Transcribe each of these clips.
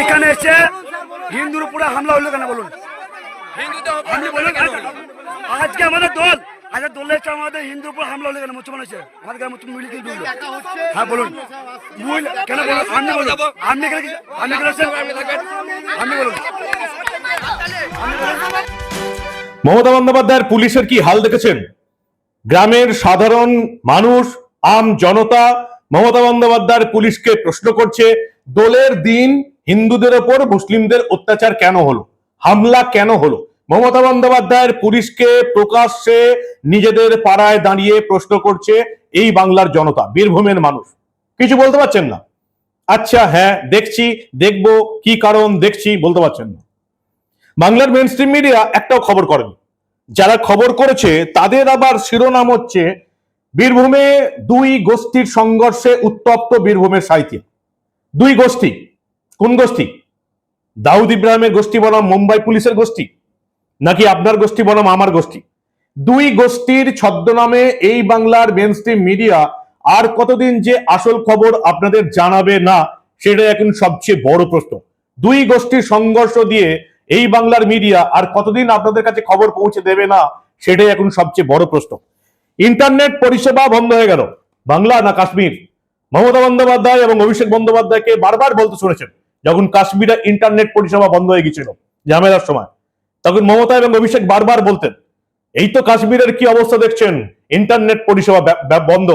এখানে এসে হিন্দুর উপরে হামলা হলো কেন বলুন? আপনি বলুন আজকে আমাদের দল, আজকে দলে এসে আমাদের হিন্দুর উপর হামলা হলো কেন? মুসলমান এসে। আমাদের গ্রামে তুমি মিলিয়ে দিয়ে হ্যাঁ বলুন। কেন বলুন? আপনি বলুন। আপনি কেন আপনি কেন আপনি বলুন। মমতা বন্দ্যোপাধ্যায়ের পুলিশের কি হাল দেখেছেন? গ্রামের সাধারণ মানুষ, আম জনতা মমতা বন্দ্যোপাধ্যায়ের পুলিশকে প্রশ্ন করছে, দোলের দিন হিন্দুদের ওপর মুসলিমদের অত্যাচার কেন হলো? হামলা কেন হলো? মমতা বন্দ্যোপাধ্যায়ের পুলিশকে প্রকাশ্যে নিজেদের পাড়ায় দাঁড়িয়ে প্রশ্ন করছে এই বাংলার জনতা, বীরভূমের মানুষ। কিছু বলতে পারছেন না? আচ্ছা হ্যাঁ দেখছি, দেখব কি কারণ দেখছি, বলতে পারছেন না। বাংলার মেন স্ট্রিম মিডিয়া একটাও খবর করেনি। যারা খবর করেছে, তাদের আবার শিরোনাম হচ্ছে বীরভূমে দুই গোষ্ঠীর সংঘর্ষে উত্তপ্ত বীরভূমের সাহিত্য। দুই গোষ্ঠী কোন গোষ্ঠী? দাউদ ইব্রাহিমের গোষ্ঠী বনাম মুম্বাই পুলিশের গোষ্ঠী? নাকি আপনার গোষ্ঠী বনাম আমার গোষ্ঠী? দুই গোষ্ঠীর ছদ্মনামে এই বাংলার মেন স্ট্রিম মিডিয়া আর কতদিন যে আসল খবর আপনাদের জানাবে না সেটা এখন সবচেয়ে বড় প্রশ্ন। দুই গোষ্ঠীর সংঘর্ষ দিয়ে এই বাংলার মিডিয়া আর কতদিন আপনাদের কাছে খবর পৌঁছে দেবে না, সেটাই এখন সবচেয়ে বড় প্রশ্ন। ইন্টারনেট পরিষেবা বন্ধ হয়ে গেল। বাংলা না কাশ্মীর? মমতা বন্দ্যোপাধ্যায় এবং অভিষেক বন্দ্যোপাধ্যায়কে বারবার বলতে শুনেছেন। যখন কাশ্মীরে ইন্টারনেট পরিষেবা বন্ধ হয়ে গেছিল ঝামেলার সময়, তখন মমতা এবং অভিষেক বারবার বলতেন, এই তো কাশ্মীরের কি অবস্থা দেখছেন? ইন্টারনেট পরিষেবা বন্ধ।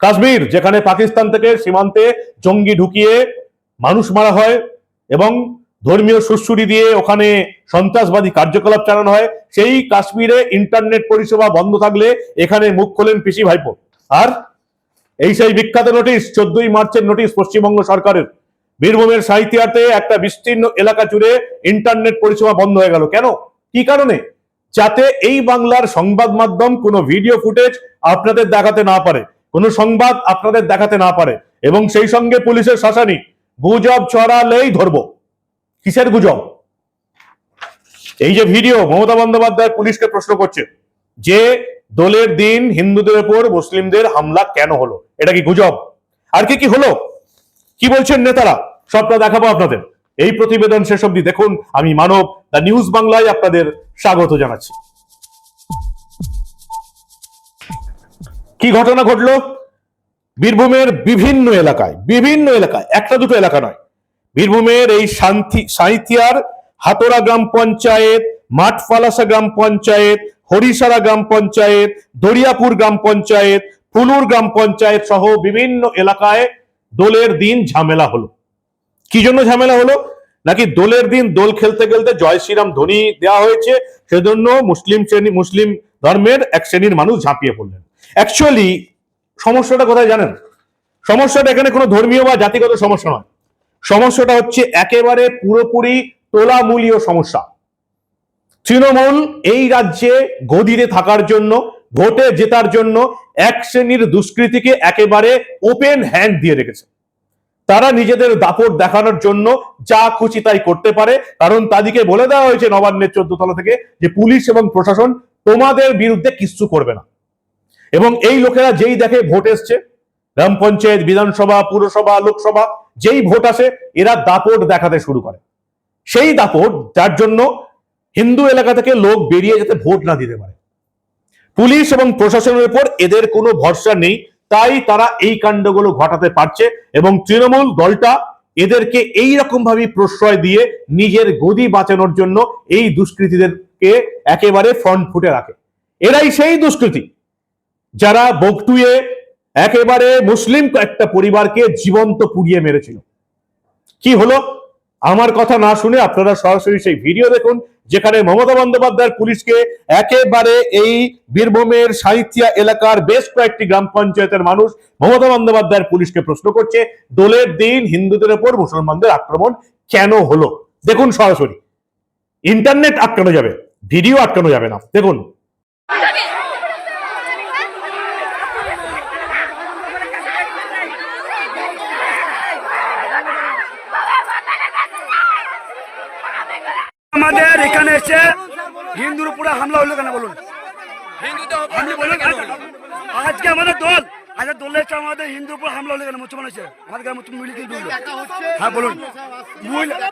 কাশ্মীর, যেখানে পাকিস্তান থেকে সীমান্তে জঙ্গি ঢুকিয়ে মানুষ মারা হয় এবং ধর্মীয় সুশ্রুরি দিয়ে ওখানে সন্ত্রাসবাদী কার্যকলাপ চালানো হয়, সেই কাশ্মীরে ইন্টারনেট পরিষেবা বন্ধ থাকলে এখানে মুখ খোলেন পিসি ভাইপো। আর এই সেই বিখ্যাত নোটিশ চোদ্দই মার্চের নোটিশ পশ্চিমবঙ্গ সরকারের। বীরভূমের সাহিত্যার্থে একটা বিস্তীর্ণ এলাকা জুড়ে ইন্টারনেট পরিষেবা বন্ধ হয়ে গেল। কেন? কি কারণে? যাতে এই বাংলার সংবাদ মাধ্যম কোনো ভিডিও ফুটেজ আপনাদের দেখাতে না পারে, কোনো সংবাদ আপনাদের দেখাতে না পারে, এবং সেই সঙ্গে পুলিশের শাসানি, গুজব ছড়ালেই ধরবো। কিসের গুজব? এই যে ভিডিও, মমতা বন্দ্যোপাধ্যায় পুলিশকে প্রশ্ন করছে, যে দোলের দিন হিন্দুদের উপর মুসলিমদের হামলা কেন হলো? এটা কি গুজব? আর কি কি হলো? কি বলছেন নেতারা? সবটা দেখাবো আপনাদের। এই প্রতিবেদন শেষ অবধি দেখুন। আমি মানব, দ্য নিউজ বাংলায় আপনাদের স্বাগত জানাচ্ছি। কি ঘটনা ঘটলো? বীরভূমের বিভিন্ন এলাকায় বিভিন্ন এলাকায়, একটা দুটো এলাকা নয়। বীরভূমের এই শান্তি, সাঁইথিয়ার হাতোরা গ্রাম পঞ্চায়েত, মাঠফালাসা গ্রাম পঞ্চায়েত হরিসারা গ্রাম পঞ্চায়েত, দরিয়াপুর গ্রাম পঞ্চায়েত ফুলুর গ্রাম পঞ্চায়েত সহ বিভিন্ন এলাকায় দোলের দিন ঝামেলা হলো। কি জন্য ঝামেলা হলো? নাকি দোলের দিন দোল খেলতে খেলতে জয় শ্রীরাম ধ্বনি দেওয়া হয়েছে? সেজন্য মুসলিম শ্রেণি, মুসলিম ধর্মের এক শ্রেণির মানুষ ঝাঁপিয়ে পড়লেন। অ্যাকচুয়ালি সমস্যাটা কোথায় জানেন? সমস্যাটা এখানে কোনো ধর্মীয় বা জাতিগত সমস্যা নয়। সমস্যাটা হচ্ছে একেবারে পুরোপুরি তোলামূলীয় সমস্যা। তৃণমূল এই রাজ্যে গদিতে থাকার জন্য, ভোটে জেতার জন্য এক শ্রেণির দুষ্কৃতিকে একেবারে ওপেন হ্যান্ড দিয়ে রেখেছে। তারা নিজেদের দাপট দেখানোর জন্য যা খুশি তাই করতে পারে। কারণ তাদেরকে বলে দেওয়া হয়েছে নবান্নের চোদ্দ তলা থেকে যে পুলিশ এবং প্রশাসন তোমাদের বিরুদ্ধে কিচ্ছু করবে না। এবং এই লোকেরা যেই দেখে ভোট এসছে, গ্রাম পঞ্চায়েত, বিধানসভা, পুরসভা, লোকসভা, যেই ভোট আসে, এরা দাপট দেখাতে শুরু করে। সেই দাপট, যার জন্য হিন্দু এলাকা থেকে লোক বেরিয়ে যেতে ভোট না দিতে পারে। পুলিশ এবং প্রশাসনের উপর এদের কোনো ভরসা নেই। তাই তারা এই কাণ্ডগুলো ঘটাতে পারছে এবং তৃণমূল দলটা এদেরকে এই রকম ভাবে প্রশ্রয় দিয়ে নিজের গদি বাঁচানোর জন্য এই দুষ্কৃতীদেরকে একেবারে ফ্রন্ট ফুটে রাখে। এরাই সেই দুষ্কৃতী যারা বকটুয়ে একেবারে মুসলিম একটা পরিবারকে জীবন্ত পুড়িয়ে মেরেছিল। কি হলো? আমার কথা না শুনে আপনারা সরাসরি সেই ভিডিও দেখুন। যেখানে মমতা বন্দ্যোপাধ্যায়ের পুলিশকে একেবারে এই বীরভূমের সাহিত্যিয়া এলাকার বেশ কয়েকটি গ্রাম পঞ্চায়েতের মানুষ মমতা বন্দ্যোপাধ্যায়ের পুলিশকে প্রশ্ন করছে, দোলের দিন হিন্দুদের ওপর মুসলমানদের আক্রমণ কেন হলো? দেখুন সরাসরি। ইন্টারনেট আটকানো যাবে, ভিডিও আটকানো যাবে না। দেখুন আমাদের এখানে এসে হিন্দুর উপরে হামলা হলো কেন বলুন? আজকে আমাদের দল আচ্ছা দলের আমাদের হিন্দুর উপর হামলা হলো কেন? মুসলমান হয়েছে আমাদের গ্রামে তুমি মিলি কিন্তু হ্যাঁ বলুন।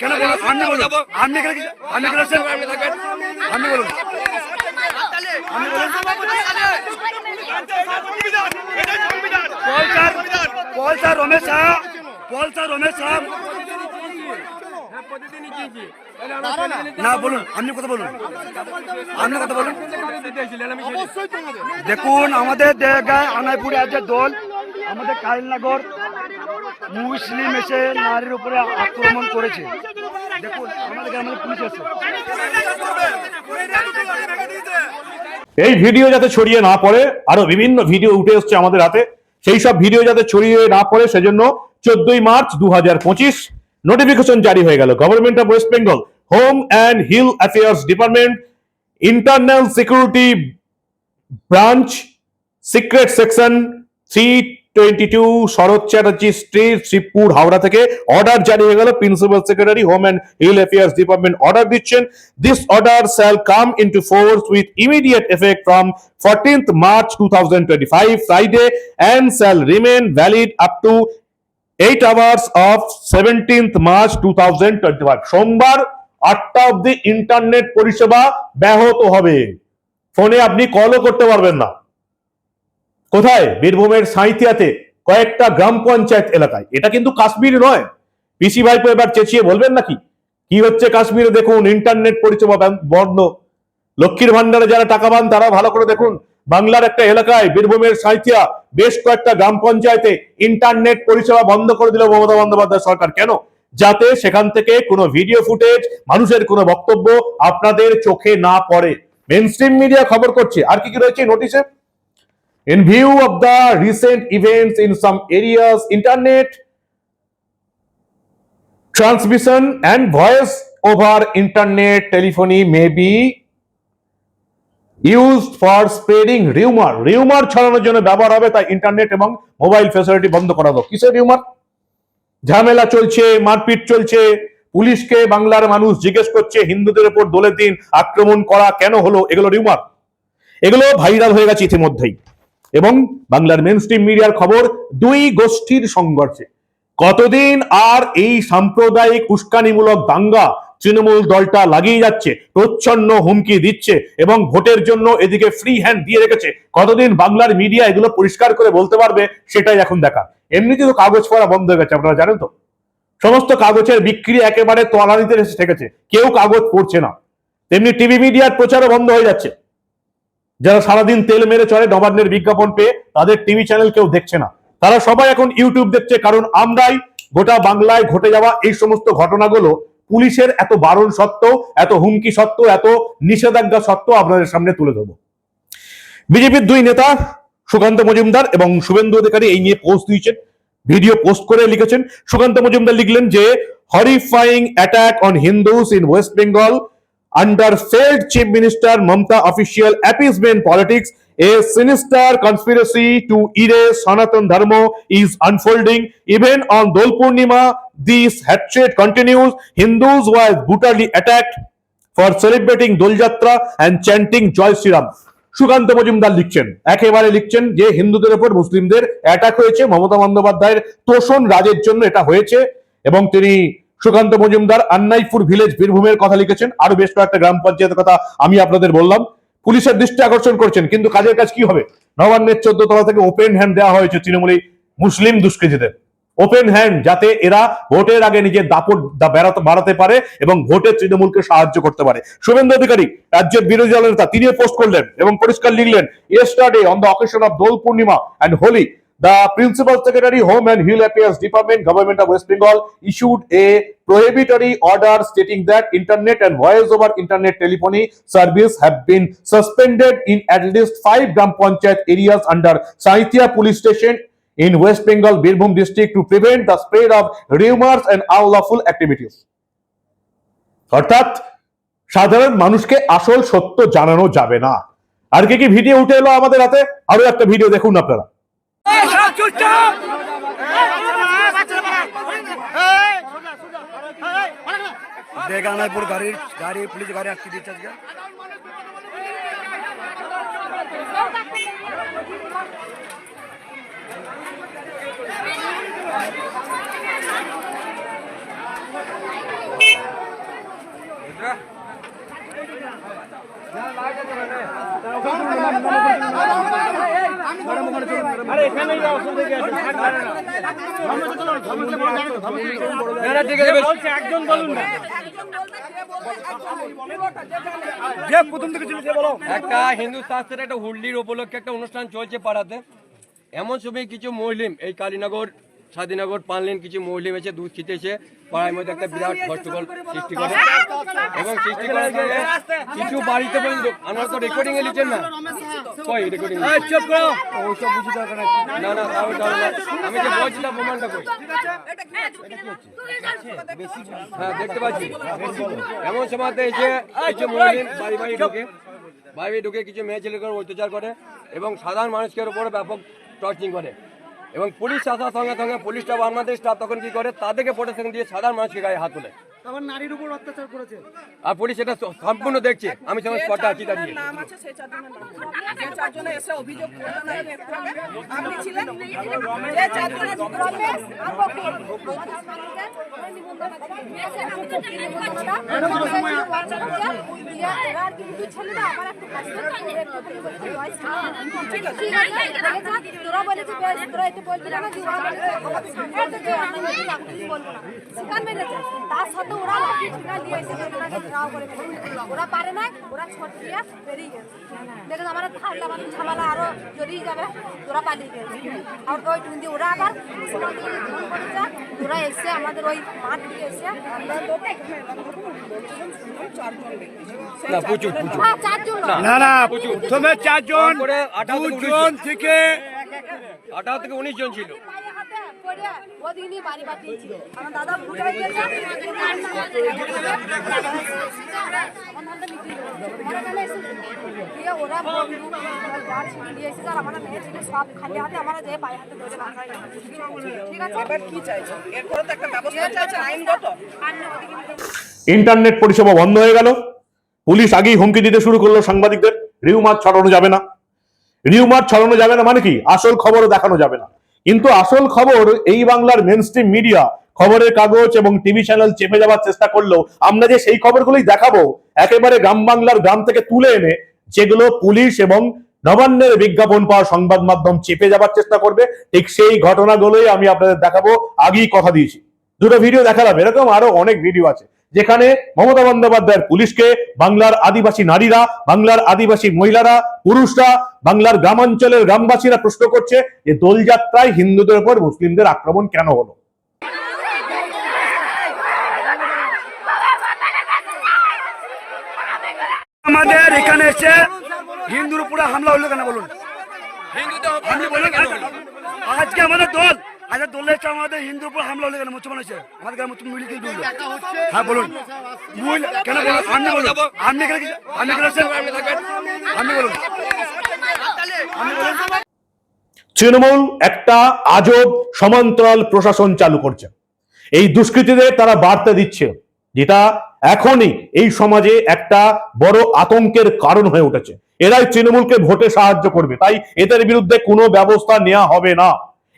কেন বলুন? আপনি বলুন। আপনি কেন আপনি কেন? আপনি বলুন। পলসার রমেশ শাহ পলসার রমেশ না। বলুন আপনি কথা বলুন। আপনি কথা বলুন। দেখুন আমাদের দেগায় আনাইপুরে আছে দল। আমাদের কাইলনগর মুসলিম এসে নারীর উপরে আক্রমণ করেছে। দেখুন আমাদের গ্রামের পুলিশ আছে। এই ভিডিও যাতে ছড়িয়ে না পড়ে আরও বিভিন্ন ভিডিও উঠে এসছে আমাদের হাতে সেই সব ভিডিও যাতে ছড়িয়ে না পড়ে সেজন্য চোদ্দই মার্চ দু হাজার পঁচিশ নোটিফিকেশন জারি হয়ে গেল। Government of West Bengal home and hill affairs department internal security branch secret section three twenty two Sarat Chatterjee street Shibpur Howrah থেকে অর্ডার জারি হয়ে গেল। Principal secretary home and hill affairs department order দিচ্ছেন। This order shall come into force with immediate effect from fourteenth March two thousand twenty five Friday and shall remain valid up to eight hours of seventeenth March two thousand twenty five সোমবার আটটা অব্দি internet পরিষেবা ব্যাহত হবে। ফোনে আপনি কলও করতে পারবেন না। কোথায়? বীরভূমের সাঁইথিয়াতে কয়েকটা গ্রাম পঞ্চায়েত এলাকায়। এটা কিন্তু কাশ্মীর নয়। পিসি ভাইপো এবার চেঁচিয়ে বলবেন নাকি? কি হচ্ছে কাশ্মীরে? দেখুন ইন্টারনেট পরিষেবা বন্ধ। লক্ষ্মীর ভান্ডারে যারা টাকা পান তারা ভালো করে দেখুন। বাংলার একটা এলাকায় বীরভূমের সাঁইথিয়া বেশ কয়েকটা গ্রাম পঞ্চায়েতে ইন্টারনেট পরিষেবা বন্ধ করে দিল মমতা বন্দ্যোপাধ্যায় সরকার। কেন? যাতে সেখান থেকে কোনো ভিডিও ফুটেজ মানুষের কোনো বক্তব্য আপনাদের চোখে না পড়ে। মেন স্ট্রিম মিডিয়া খবর করছে। আর কি কি রয়েছে নোটিশে In view of the recent events in some areas, internet transmission and voice over internet telephony may be used for spreading rumor. Rumor ছড়ানোর জন্য ব্যবহার হবে, তাই ইন্টারনেট এবং মোবাইল ফেসিলিটি বন্ধ করা হোক। কিসের রিউমার ঝামেলা চলছে, মারপিট চলছে, পুলিশকে বাংলার মানুষ জিজ্ঞেস করছে, হিন্দুদের উপর দোলের দিন আক্রমণ করা কেন হলো? এগুলো রিউমার এগুলো ভাইরাল হয়ে গেছে ইতিমধ্যেই। এবং বাংলার মেন স্ট্রিম মিডিয়ার খবর, দুই গোষ্ঠীর সংঘর্ষে। কতদিন আর এই সাম্প্রদায়িক উস্কানিমূলক দাঙ্গা তৃণমূল দলটা লাগিয়ে যাচ্ছে, প্রচ্ছন্ন হুমকি দিচ্ছে এবং ভোটের জন্য এদিকে ফ্রি হ্যান্ড দিয়ে রেখেছে? কতদিন বাংলার মিডিয়া এগুলো পরিষ্কার করে বলতে পারবে সেটাই এখন দেখা এমনিতে তো কাগজ পড়া বন্ধ হয়ে গেছে, আপনারা জানেন তো। সমস্ত কাগজের বিক্রি একেবারে তলানিতে এসে ঠেকেছে, কেউ কাগজ পড়ছে না। তেমনি টিভি মিডিয়ার প্রচারও বন্ধ হয়ে যাচ্ছে। যারা সারাদিন তেল মেরে চলে নবান্নের বিজ্ঞাপন পেয়ে তাদের টিভি চ্যানেল কেউ দেখছে না। তারা সবাই এখন ইউটিউব দেখছে, কারণ আমরাই গোটা বাংলায় ঘটে যাওয়া এই সমস্ত ঘটনাগুলো পুলিশের এত বারণ সত্ত্বেও, এত হুমকি সত্ত্বেও, এত নিষেধাজ্ঞা সত্ত্বেও আপনাদের সামনে তুলে ধরবো। বিজেপির দুই নেতা, সুকান্ত মজুমদার এবং শুভেন্দু অধিকারী, এই নিয়ে পোস্ট দিয়েছেন, ভিডিও পোস্ট করে লিখেছেন। সুকান্ত মজুমদার লিখলেন যে horrifying attack on Hindus in West Bengal under failed chief minister Mamta official appeasement politics, a sinister conspiracy to erase Sanatan Dharma is unfolding. Even on Dol Purnima, this hatred continues. Hindus were brutally attacked for celebrating Dol Jatra and chanting Joy Sri Ram. Sukanta Majumdar লিখছেন একেবারে লিখছেন যে হিন্দুদের উপর মুসলিমদের attack হয়েছে মমতা বন্দ্যোপাধ্যায়ের তোষণ রাজের জন্য এটা হয়েছে এবং তিনি সুকান্ত মজুমদার আন্নাইপুর ভিলেজ বীরভূমের কথা লিখেছেন। আরও বেশ কয়েকটা গ্রাম পঞ্চায়েতের কথা আমি আপনাদের বললাম। পুলিশের দৃষ্টি আকর্ষণ করছেন, কিন্তু কাজের কাজ কি হবে? নবান্নের চোদ্দ তলা থেকে ওপেন হ্যান্ড দেওয়া হয়েছে তৃণমূলী মুসলিম দুষ্কৃতীদের। ওপেন হ্যান্ড যাতে এরা ভোটের আগে নিজের দাপট বেড়াতে বাড়াতে পারে এবং ভোটে তৃণমূলকে সাহায্য করতে পারে। শুভেন্দু অধিকারী, রাজ্যের বিরোধী দলের নেতা তিনিও পোস্ট করলেন এবং পরিষ্কার লিখলেন yesterday on the occasion of Dol Purnima and Holi The Principal Secretary, Home and Hill Affairs Department, Government of West Bengal, issued a prohibitory order stating that internet and voice over internet telephony service have been suspended in at least five Gram Panchayat areas under Saithia Police Station in West Bengal, Birbhum district to prevent the spread of rumors and unlawful activities. অর্থাৎ সাধারণ মানুষকে আসল সত্য জানানো যাবে না আর কি কি ভিডিও উঠে এলো আমাদের হাতে আরও একটা ভিডিও দেখুন আপনারা দেখ আনাইপুর গাড়ির গাড়ি পুলিশ গাড়ি আটকে দিচ্ছে আজকে যে প্রথম থেকে ছিল সে বলো। একটা হিন্দু শাস্ত্রের একটা হুল্লির উপলক্ষে একটা অনুষ্ঠান চলছে পাড়াতে। এমন সময় কিছু মহিলিম এই কালীনগর স্বাধীনগর পানলেন কিছু মহিলিম এসে দুধ এসে পাড়ার মধ্যে একটা বিরাট হট্টগোল সৃষ্টি করে। এবং সৃষ্টি করার কিছু বাড়িতে পর্যন্ত আমরা তো রেকর্ডিং এ লিখছেন না। কই রেকর্ডিং চুপ করো। ওইসব বুঝি দরকার না না তাও তাও না। আমি যে বলছিলাম প্রমাণটা কই? হ্যাঁ দেখতে পাচ্ছি। এমন সময়তে এসে কিছু বাড়ি বাড়ি ঢুকে বাড়ি বাড়ি ঢুকে কিছু মেয়ে ছেলেকে অত্যাচার করে এবং সাধারণ মানুষকে উপরে ব্যাপক টর্চিং করে। এবং পুলিশ আসার সঙ্গে সঙ্গে পুলিশটা আমাদের স্টাফ তখন কি করে? তাদেরকে প্রোটেকশন দিয়ে সাধারণ মানুষকে গায়ে হাত তোলে। আবার নারীর উপর অত্যাচার করেছে আর পুলিশ এটা সম্পূর্ণ দেখছে আমি সঙ্গে স্পটে আছি দাঁড়িয়ে নাম আছে সেই চারজনের নাম যে চারজনে এসে অভিযোগ করলেন আমি একটু আগে, আপনি ছিলেন যে চারজনের রমেশ আর বকুল। এরা কিন্তু ছেলেরা আমার একটু কষ্ট একটু বলেছে ভয়েস ঠিক আছে তোরা বলেছে তোরা এতে বলবি না যে ওরা বলেছে আমাদের সামনে যে আমি বলছি আমি কিছু বলব না সেখান মেরেছে তার সাথে ওরা লাঠি ঠুকা দিয়ে ওনাকে ঘেরাও করে ওরা পারে না ওরা ছোট দিয়ে বেরিয়ে গেছে। দেখে আমার ঠান্ডা মানে ঝামেলা আরও জড়িয়ে যাবে ওরা পালিয়ে গেছে। আর ওই টুন্দি ওরা আবার সমাজ ফোন করেছে। ওরা এসে আমাদের ওই মাঠ দিয়ে এসে না প্রচুর প্রচুর। হ্যাঁ চারজন। প্রথমে দুজন থেকে আঠারো থেকে উনিশ জন ছিল। পড়ে ওদিনই বাড়ি পাঠিয়েছি আমার দাদা ভুলে গেছে। আমার নামটা লিখিয়ে দেবো। ওরা তাহলে এসে- দিয়ে ওরা বন্দুক, গাছ ছিঁড়ে নিয়ে এসেছে আর আমার মেয়ে ছেলে সব খালি হাতে আমার যে পায়ে হাতে ধরে ঠিক আছে? এবার কি চাইছেন এরপরে তো একটা ব্যবস্থা চাইছেন আইনগত। ইন্টারনেট পরিষেবা বন্ধ হয়ে গেল। পুলিশ আগেই হুমকি দিতে শুরু করল সাংবাদিকদের। রিউমার ছড়ানো যাবে না। রিউমার ছড়ানো যাবে না মানে কি? আসল খবরও দেখানো যাবে না। কিন্তু আসল খবর এই বাংলার মেন মিডিয়া খবরের কাগজ এবং টিভি চ্যানেল চেপে যাওয়ার চেষ্টা করলেও আমরা যে সেই খবরগুলোই দেখাবো, একেবারে গ্রাম বাংলার গ্রাম থেকে তুলে এনে যেগুলো পুলিশ এবং নবান্নের বিজ্ঞাপন পাওয়া সংবাদ মাধ্যম চেপে যাবার চেষ্টা করবে, ঠিক সেই ঘটনাগুলোই আমি আপনাদের দেখাবো, আগেই কথা দিয়েছি। দুটো ভিডিও দেখালাম। এরকম আরও অনেক ভিডিও আছে। যেখানে মমতা বন্দ্যোপাধ্যায়ের পুলিশকে বাংলার আদিবাসী নারীরা বাংলার আদিবাসী মহিলারা পুরুষরা বাংলার গ্রামাঞ্চলের গ্রামবাসীরা প্রশ্ন করছে যে দোলযাত্রায় হিন্দুদের উপর মুসলিমদের আক্রমণ কেন হলো? আমাদের এখানে এসে হিন্দুর উপরে হামলা হলো কেন বলুন? বলুন আজকে আমাদের দল দলের এসে আমাদের হিন্দুর উপর হামলা হলো কেন? মুসলমান হয়েছে? আমাদের গ্রামে তুমি মিলিয়ে দিয়ে হ্যাঁ বলুন। কেন বলুন? আপনি বলুন। আপনি কেন আপনি কেন আপনি বলুন। তৃণমূল একটা আজব সমান্তরাল প্রশাসন চালু করছে। এই দুষ্কৃতীদের তারা বার্তা দিচ্ছে যেটা এখনই এই সমাজে একটা বড় আতঙ্কের কারণ হয়ে উঠেছে। এরাই তৃণমূলকে ভোটে সাহায্য করবে। তাই এদের বিরুদ্ধে কোনো ব্যবস্থা নেওয়া হবে না।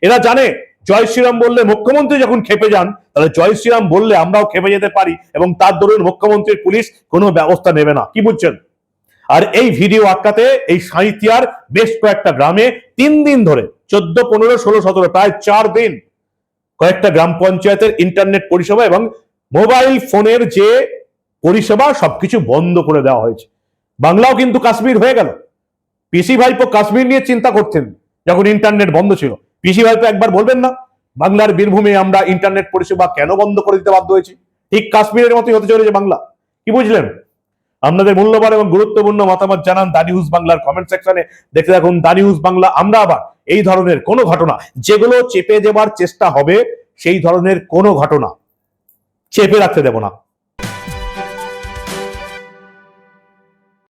এরা জানে জয় শ্রীরাম বললে মুখ্যমন্ত্রী যখন খেপে যান, তাহলে জয় শ্রীরাম বললে আমরাও খেপে যেতে পারি এবং তার দরুন মুখ্যমন্ত্রীর পুলিশ কোনো ব্যবস্থা নেবে না। কি বুঝছেন? আর এই ভিডিও আটকাতে এই সাঁইতিয়ার বেশ কয়েকটা গ্রামে তিন দিন ধরে, চোদ্দ, পনেরো, ষোলো, সতেরো, প্রায় চার দিন কয়েকটা গ্রাম পঞ্চায়েতের ইন্টারনেট পরিষেবা এবং মোবাইল ফোনের যে পরিষেবা, সবকিছু বন্ধ করে দেওয়া হয়েছে। বাংলাও কিন্তু কাশ্মীর হয়ে গেল। পিসি ভাইপো কাশ্মীর নিয়ে চিন্তা করতেন যখন ইন্টারনেট বন্ধ ছিল। পিসি ভাইপো একবার বলবেন না, বাংলার বীরভূমে আমরা ইন্টারনেট পরিষেবা কেন বন্ধ করে দিতে বাধ্য হয়েছি? ঠিক কাশ্মীরের মতোই হতে চলেছে বাংলা। কি বুঝলেন? আপনাদের মূল্যবান এবং গুরুত্বপূর্ণ মতামত জানান দা নিউজ বাংলার কমেন্ট সেকশনে দেখে থাকুন দা নিউজ বাংলা, আমরা আবার এই ধরনের কোনো ঘটনা, যেগুলো চেপে দেবার চেষ্টা হবে, সেই ধরনের কোনো ঘটনা চেপে রাখতে দেব না।